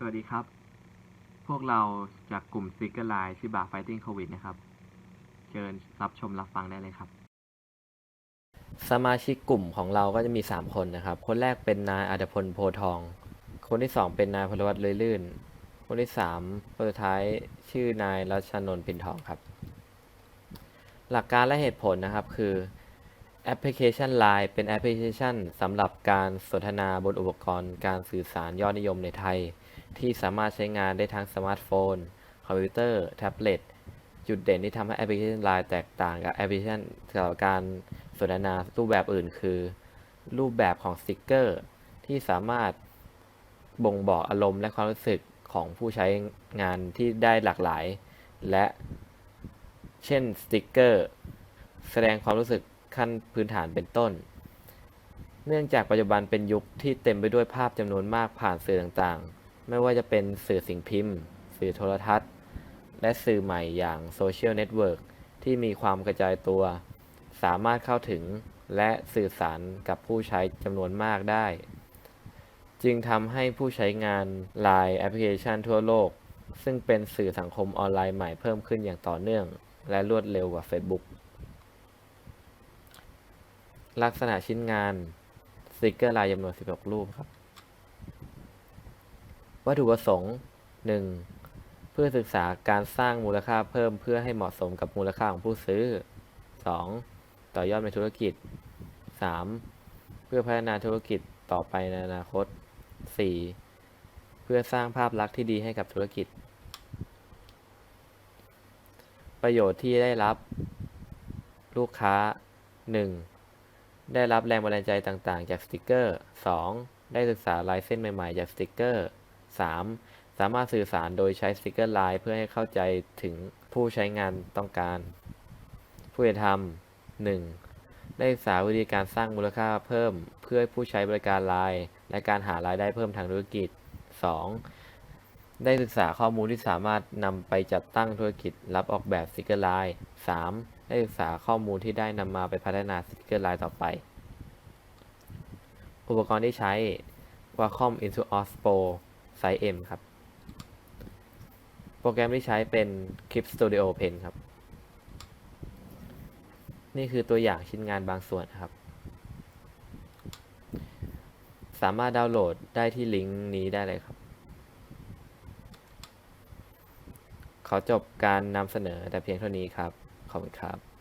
สวัสดีครับ พวกเราจากกลุ่มซิกเกอร์ไลน์ชิบะไฟติ้งโควิดนะครับ เชิญรับชมรับฟังได้เลยครับ สมาชิกกลุ่มของเราก็จะมี 3 คนนะครับ คนแรกเป็นนายอัตพลโพทอง คนที่ 2 เป็นนายพลวัตเลยลื่น คนที่ 3 คนสุดท้ายชื่อนายรัชนนท์ปิ่นทองครับ หลักการและเหตุผลนะครับคือแอปพลิเคชัน Line เป็นแอปพลิเคชันสำหรับการสนทนาบนอุปกรณ์การสื่อสารยอดนิยมในไทย ที่สามารถใช้งานได้ทั้งสมาร์ทโฟน คอมพิวเตอร์ แท็บเล็ต จุดเด่นที่ทำให้แอปพลิเคชัน Line แตกต่างกับแอปพลิเคชันสำหรับการสนทนารูปแบบอื่น คือ รูปแบบของสติกเกอร์ ที่สามารถบ่งบอกอารมณ์และความรู้สึกของผู้ใช้งานที่ได้หลากหลาย และเช่นสติกเกอร์ แสดงความรู้สึกขั้นพื้นฐานเป็นต้น เนื่องจากปัจจุบันเป็นยุคที่เต็มไปด้วยภาพจำนวนมากผ่านสื่อต่างๆ ไม่ว่าจะเป็นสื่อสิ่งพิมพ์ สื่อโทรทัศน์ และสื่อใหม่อย่างโซเชียลเน็ตเวิร์กที่มีความกระจายตัว สามารถเข้าถึงและสื่อสารกับผู้ใช้จำนวนมากได้ จึงทำให้ผู้ใช้งาน Line แอปพลิเคชันทั่วโลก ซึ่งเป็นสื่อสังคมออนไลน์ใหม่เพิ่มขึ้นอย่างต่อเนื่อง และรวดเร็วกว่า Facebook ลักษณะชิ้นงานสติกเกอร์ลายจำนวน 16 รูปครับ วัตถุประสงค์ 1. เพื่อศึกษาการสร้างมูลค่าเพิ่มเพื่อให้เหมาะสมกับมูลค่าของผู้ซื้อ 2. ต่อยอดในธุรกิจ 3. เพื่อพัฒนาธุรกิจต่อไปในอนาคต 4. เพื่อสร้างภาพลักษณ์ที่ดีให้กับธุรกิจ ประโยชน์ที่ได้รับ ลูกค้า 1. ได้รับแรงบันดาลใจต่างๆ จากสติกเกอร์ 2. ได้ศึกษาลายเส้นใหม่ ๆ จากสติกเกอร์ 3. สามารถสื่อสารโดยใช้สติกเกอร์ไลน์เพื่อให้เข้าใจถึงผู้ใช้งานต้องการ ผู้จะทำ 1. ได้ศึกษาวิธีการสร้างมูลค่าเพิ่ม เพื่อผู้ใช้บริการไลน์และการหารายได้เพิ่มทางธุรกิจ 2. ได้ศึกษาข้อมูลที่สามารถนำไปจัดตั้งธุรกิจรับออกแบบสติกเกอร์ไลน์ 3. ได้ศึกษาข้อมูลที่ได้นำมาไปพัฒนาสติกเกอร์ไลน์ต่อไป อุปกรณ์ที่ใช้ Wacom Intuos Pro Size M ครับ โปรแกรมที่ใช้เป็น Clip Studio Pen ครับ นี่คือตัวอย่างชิ้นงานบางส่วนครับ สามารถดาวน์โหลดได้ที่ลิงก์นี้ได้เลยครับ ขอจบการนำเสนอแต่เพียงเท่านี้ครับ ขอบคุณครับ